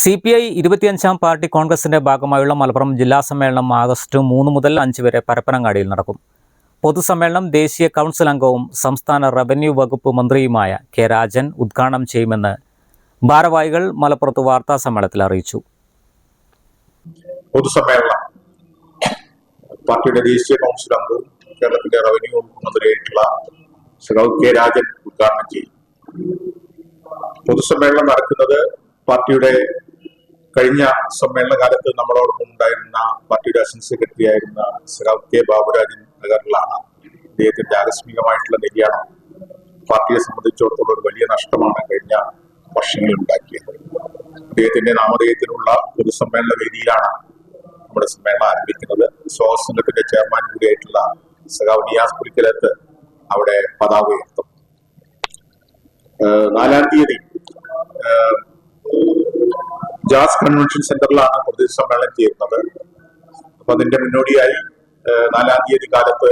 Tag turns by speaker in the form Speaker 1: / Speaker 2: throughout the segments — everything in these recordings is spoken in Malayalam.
Speaker 1: C P I ഇരുപത്തിയഞ്ചാം പാർട്ടി കോൺഗ്രസിന്റെ ഭാഗമായുള്ള മലപ്പുറം ജില്ലാ സമ്മേളനം ആഗസ്റ്റ് മൂന്ന് മുതൽ അഞ്ച് വരെ പരപ്പനങ്ങാടിയിൽ നടക്കും. പൊതുസമ്മേളനം ദേശീയ കൗൺസിൽ അംഗവും സംസ്ഥാന റവന്യൂ വകുപ്പ് മന്ത്രിയുമായ കെ രാജൻ ഉദ്ഘാടനം ചെയ്യുമെന്ന് ഭാരവാഹികൾ മലപ്പുറത്ത് വാർത്താ സമ്മേളനത്തിൽ അറിയിച്ചു.
Speaker 2: പൊതുസമ്മേളനം പാർട്ടിയുടെ ദേശീയ കൗൺസിൽ അംഗവും കേരളത്തിന്റെ റവന്യൂ മന്ത്രിയായിട്ടുള്ള കെ രാജൻ ഉദ്ഘാടനം ചെയ്യും. പൊതുസമ്മേളനം നടക്കുന്നത് പാർട്ടിയുടെ കഴിഞ്ഞ സമ്മേളന കാലത്ത് നമ്മളോടൊപ്പം ഉണ്ടായിരുന്ന പാർട്ടിയുടെ അസിസ്റ്റന്റ് സെക്രട്ടറി ആയിരുന്ന ശ്രീ കെ ബാബുരാജൻ നഗറിലാണ് അദ്ദേഹത്തിന്റെ ആകസ്മികമായിട്ടുള്ള നിര്യാണം പാർട്ടിയെ സംബന്ധിച്ചിടത്തോളം ഒരു വലിയ നഷ്ടമാണ് കഴിഞ്ഞ വർഷങ്ങളിൽ ഉണ്ടാക്കിയത്. അദ്ദേഹത്തിന്റെ നാമധേയത്തിലുള്ള പൊതുസമ്മേളന വേദിയിലാണ് നമ്മുടെ സമ്മേളനം ആരംഭിക്കുന്നത്. സ്വാഗത സംഘത്തിന്റെ ചെയർമാൻ കൂടിയായിട്ടുള്ള സഖാവ് നിയാസ് പുലിക്കലത്ത് അവിടെ പതാക ഉയർത്തും. നാലാം തീയതി ജാസ് കൺവെൻഷൻ സെന്ററിലാണ് പൊതുസമ്മേളനം ചെയ്യുന്നത്. അപ്പൊ അതിന്റെ മുന്നോടിയായി നാലാം തീയതി കാലത്ത്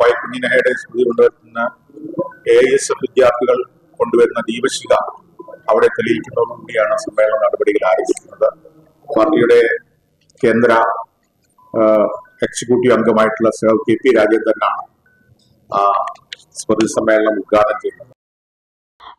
Speaker 2: വൈക്കുഞ്ഞി നെഹയുടെ സ്മൃതി കൊണ്ടുവരുന്ന എ എസ് എഫ് വിദ്യാർത്ഥികൾ കൊണ്ടുവരുന്ന ദീപശിഖ അവിടെ തെളിയിക്കുന്നതോടുകൂടിയാണ് സമ്മേളന നടപടികൾ ആരംഭിക്കുന്നത്. പാർട്ടിയുടെ കേന്ദ്ര എക്സിക്യൂട്ടീവ് അംഗമായിട്ടുള്ള സർ കെ പി രാജേന്ദ്രനാണ് സ്മൃതി സമ്മേളനം ഉദ്ഘാടനം ചെയ്യുന്നത്.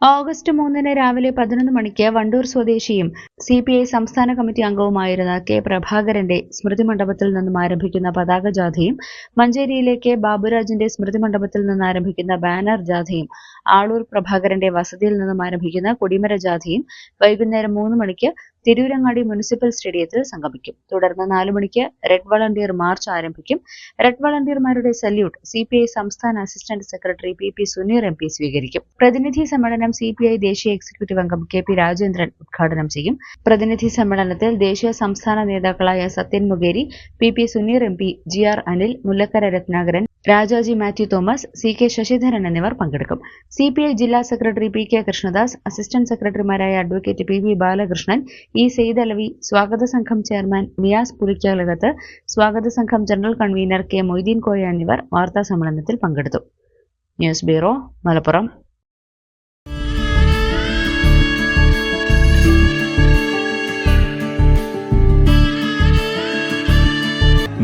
Speaker 3: ഓഗസ്റ്റ് മൂന്നിന് രാവിലെ പതിനൊന്ന് മണിക്ക് വണ്ടൂർ സ്വദേശിയും സി പി ഐ സംസ്ഥാന കമ്മിറ്റി അംഗവുമായിരുന്ന കെ പ്രഭാകരന്റെ സ്മൃതി മണ്ഡപത്തിൽ നിന്നും ആരംഭിക്കുന്ന പതാക ജാഥയും മഞ്ചേരിയിലെ കെ ബാബുരാജിന്റെ സ്മൃതി മണ്ഡപത്തിൽ നിന്ന് ആരംഭിക്കുന്ന ബാനർ ജാഥയും ആളൂർ പ്രഭാകരന്റെ വസതിയിൽ നിന്നും ആരംഭിക്കുന്ന കൊടിമര ജാഥയും വൈകുന്നേരം മൂന്ന് മണിക്ക് തിരൂരങ്ങാടി മുനിസിപ്പൽ സ്റ്റേഡിയത്തിൽ സംഗമിക്കും. തുടർന്ന് നാലു മണിക്ക് റെഡ് വളണ്ടിയർ മാർച്ച് ആരംഭിക്കും. റെഡ് വളണ്ടിയർമാരുടെ സല്യൂട്ട് സി പി ഐ സംസ്ഥാന assistant secretary P P Suneer M P സ്വീകരിക്കും. പ്രതിനിധി സമ്മേളനം സി പി ഐ ദേശീയ എക്സിക്യൂട്ടീവ് അംഗം കെ പി രാജേന്ദ്രൻ ഉദ്ഘാടനം ചെയ്യും. പ്രതിനിധി സമ്മേളനത്തിൽ ദേശീയ സംസ്ഥാന നേതാക്കളായ Sathyan Mokeri P P Suneer M P G R Anil Mullakkara Ratnakaran Rajaji Mathew Thomas C K Sasidharan എന്നിവർ പങ്കെടുക്കും. സി പി ഐ ജില്ലാ secretary P K Krishnadas assistant സെക്രട്ടറിമാരായ advocate P V Balakrishnan E Syed Alavi സ്വാഗത സംഘം ചെയർമാൻ നിയാസ് പുലിക്കാലകത്ത് സ്വാഗത സംഘം general convener K Moideen Koya എന്നിവർ വാർത്താ സമ്മേളനത്തിൽ പങ്കെടുത്തു. News bureau Malappuram.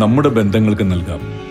Speaker 4: നമ്മുടെ ബന്ധങ്ങൾക്ക് നൽകാം.